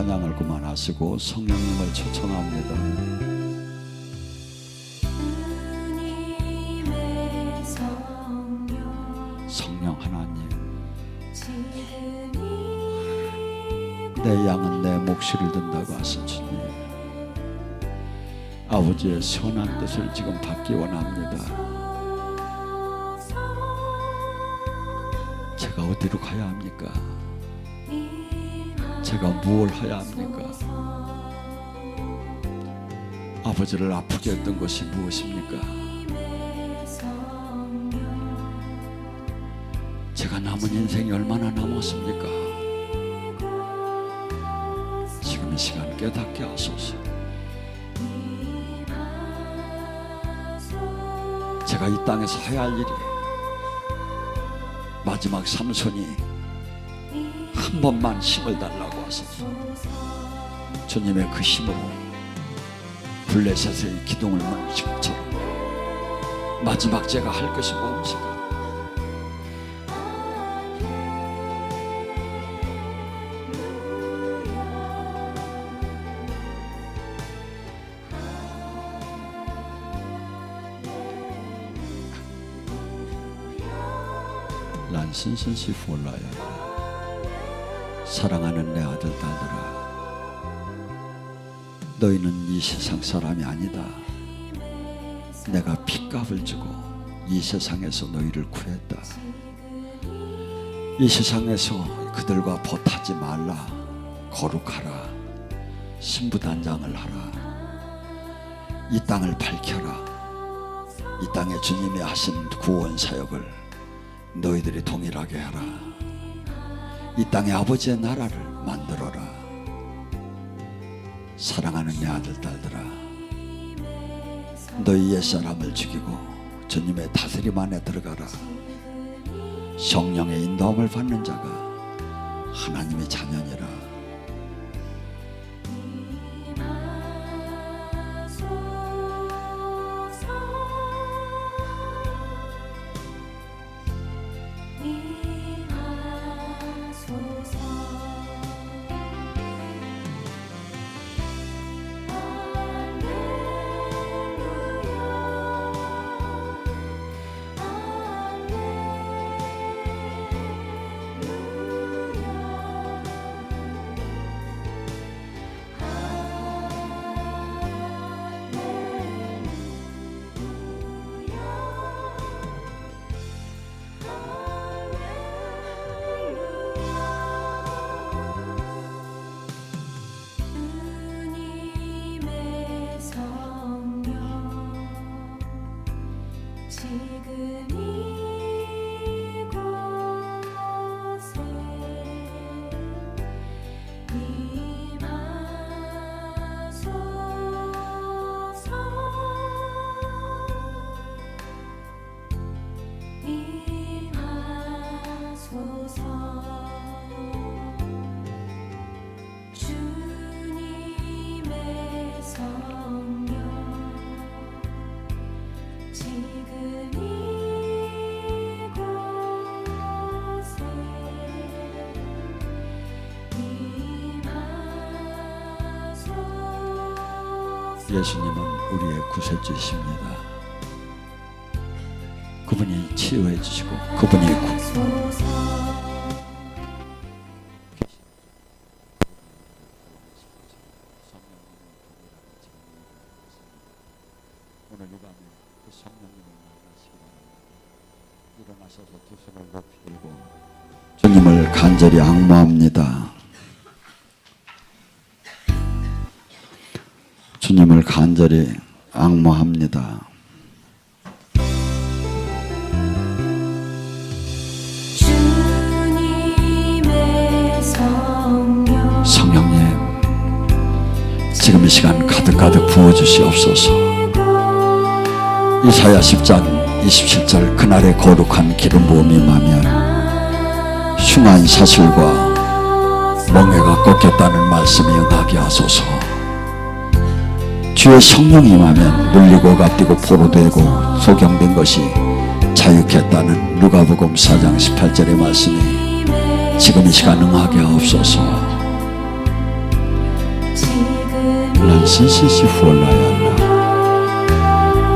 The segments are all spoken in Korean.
찬양을 그만하시고 성령님을 초청합니다. 성령 하나님, 내 양은 내 몫을 든다고 하신 주님. 아버지의 선한 뜻을 지금 받기 원합니다. 제가 어디로 가야 합니까? 제가 무엇을 해야 합니까? 아버지를 아프게 했던 것이 무엇입니까? 제가 남은 인생이 얼마나 남았습니까? 지금 이 시간 깨닫게 하소서. 제가 이 땅에서 해야 할 일이 마지막 삼손이 한 번만 힘을 달라 고 하소서. 주님의 그 힘으로 블레셋의 기둥을 무너진 것처럼 마지막 제가 할 것이 무엇입니까? 난 신신시 몰라야 사랑하는 내 아들 딸들아 너희는 이 세상 사람이 아니다. 내가 핏값을 주고 이 세상에서 너희를 구했다. 이 세상에서 그들과 벗하지 말라 거룩하라 신부단장을 하라. 이 땅을 밝혀라. 이 땅에 주님이 하신 구원 사역을 너희들이 동일하게 하라. 이 땅에 아버지의 나라를 만들어라. 사랑하는 내 아들 딸들아, 너희 옛 사람을 죽이고 주님의 다스림 안에 들어가라. 성령의 인도함을 받는 자가 하나님의 자녀니라. 예수님은 우리의 구세주이십니다. 그분이 치유해 주시고 그분이 구, 주님을 간절히 악모합니다. 주님을 간절히 성령 성령님, 지금 이 시간 가득가득 부어주시옵소서. 이사야 10장 27절 그날의 거룩한 기름 부음이 임하면 흉한 사슬과 멍에가 꺾였다는 말씀이 응하게 하소서. 주의 성령이 임하면 물리고 갚디고 포로되고 소경된 것이 자유케했다는 누가복음 4장 18절의 말씀이 지금 이 시간 응하게 하옵소서. 난 신신시 후올라야라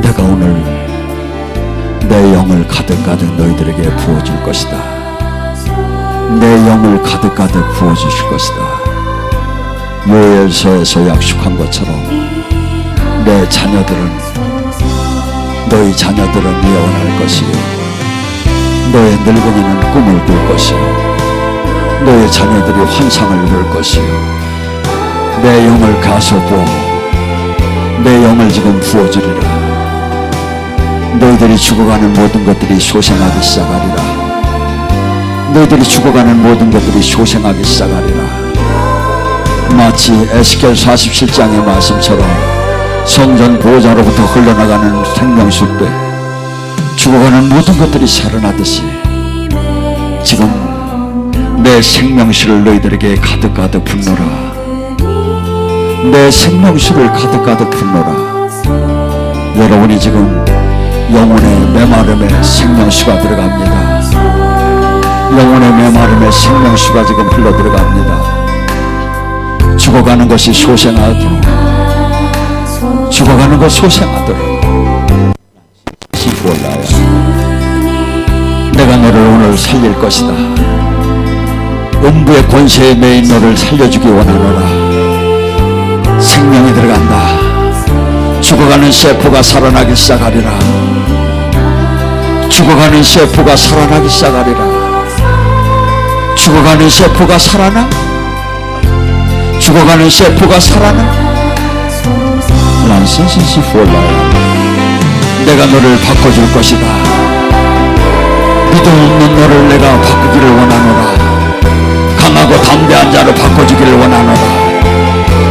내가 오늘 내 영을 가득가득 너희들에게 부어줄 것이다. 내 영을 가득가득 부어주실 것이다. 요엘서에서 약속한 것처럼 내 자녀들은 너희 자녀들은 예언할 것이요 너의 늙은이는 꿈을 꿀 것이요 너의 자녀들이 환상을 이룰 것이요 내 영을 가서 부어 내 영을 지금 부어주리라 너희들이 죽어가는 모든 것들이 소생하기 시작하리라. 너희들이 죽어가는 모든 것들이 소생하기 시작하리라. 마치 에스겔 47장의 말씀처럼 성전 보호자로부터 흘러나가는 생명수때 죽어가는 모든 것들이 살아나듯이 지금 내 생명수를 너희들에게 가득가득 붓노라. 내 생명수를 가득가득 붓노라. 여러분이 지금 영혼의 메마름에 생명수가 들어갑니다. 영혼의 메마름에 생명수가 지금 흘러 들어갑니다. 죽어가는 것이 소생하도록 죽어가는 것 소생하도록. 시골라야 내가 너를 오늘 살릴 것이다. 음부의 권세에 매인 너를 살려주기 원하노라. 생명이 들어간다. 죽어가는 세포가 살아나기 시작하리라 죽어가는 세포가 살아나기 시작하리라. 죽어가는 세포가 살아나? 죽어가는 세포가 살아나? 난 신신시 폴라야 내가 너를 바꿔줄 것이다. 믿음 없는 너를 내가 바꾸기를 원하노라. 강하고 담대한 자로 바꿔주기를 원하노라.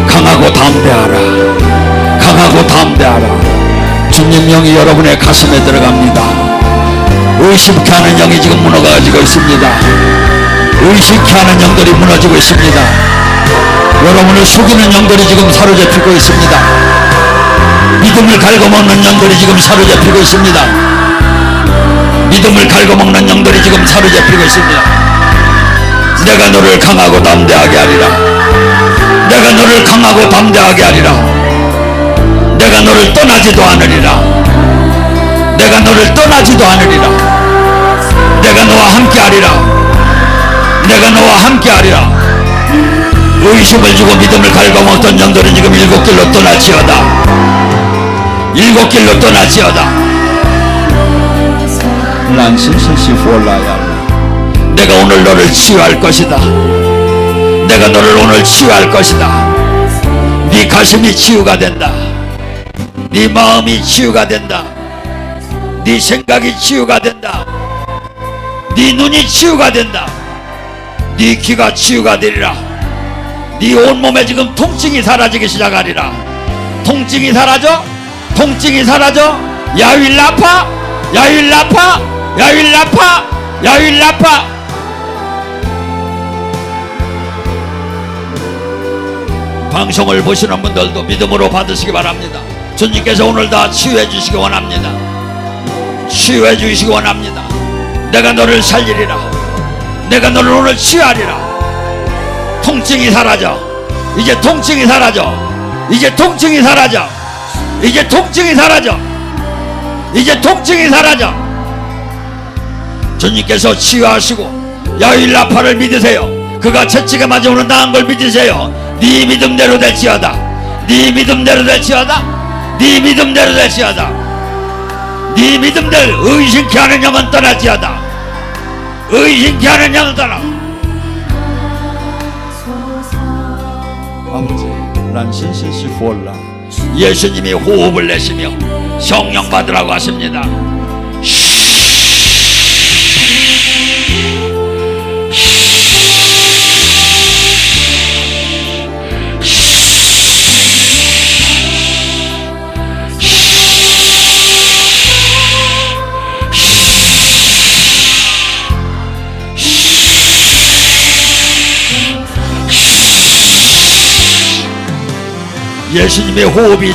강하고 담대하라. 강하고 담대하라. 주님 영이 여러분의 가슴에 들어갑니다 의심케 하는 영이 지금 무너가지고 있습니다. 의심케 하는 영들이 무너지고 있습니다. 여러분을 속이는 영들이 지금 사로잡히고 있습니다. 믿음을 갉아먹는 영들이 지금 사로잡히고 있습니다. 믿음을 갉아먹는 영들이 지금 사로잡히고 있습니다. 내가 너를 강하고 담대하게 하리라. 내가 너를 강하고 담대하게 하리라. 내가 너를 떠나지도 않으리라 내가 너를 떠나지도 않으리라. 내가 너와 함께 하리라. 내가 너와 함께 하리라. 의심을 주고 믿음을 갉아먹던 영들은 지금 일곱 길로 떠나지어다. 일곱 길로 떠나지어다. 내가 오늘 너를 치유할 것이다. 내가 너를 오늘 치유할 것이다. 네 가슴이 치유가 된다. 네 마음이 치유가 된다 네 생각이 치유가 된다. 네 눈이 치유가 된다. 네 귀가 치유가 되리라. 네 온몸에 지금 통증이 사라지기 시작하리라. 통증이 사라져? 통증이 사라져? 야윌라파? 야윌라파? 야윌라파? 야윌라파? 방송을 보시는 분들도 믿음으로 받으시기 바랍니다. 주님께서 오늘 다 치유해 주시기 원합니다 치유해 주시기 원합니다. 내가 너를 살리리라. 내가 너를 오늘 치유하리라. 통증이 사라져. 이제 통증이 사라져. 이제 통증이 사라져. 이제 통증이 사라져. 이제 통증이 사라져. 주님께서 치유하시고 야일라파를 믿으세요. 그가 채찍에 맞아 오는 나은 걸 믿으세요. 네 믿음대로 될지어다. 네 믿음대로 될지어다. 네 믿음대로 될지어다 네 믿음대로 의심케 하는 영은 떠날지어다. 의심케 하는 영은 떠나. 아버지 난 신신시 후올라. 예수님이 호흡을 내시며 성령 받으라고 하십니다 예수님의 호흡이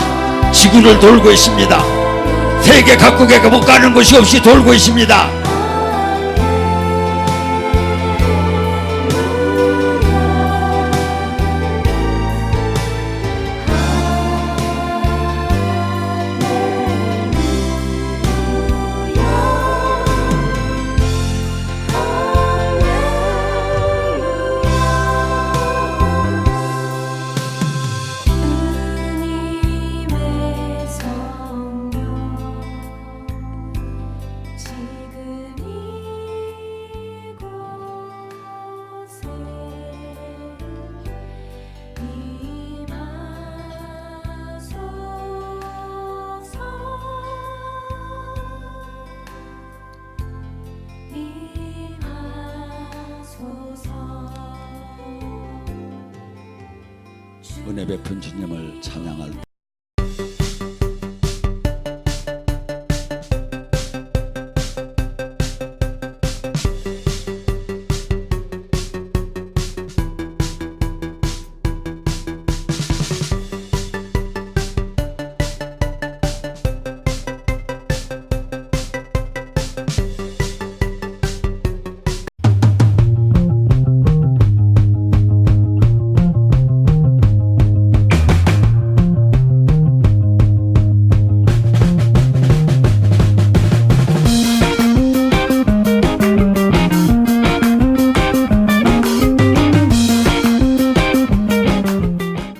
지구를 돌고 있습니다. 세계 각국에 못 가는 곳이 없이 돌고 있습니다. 은혜 베푼 주님을 찬양할 때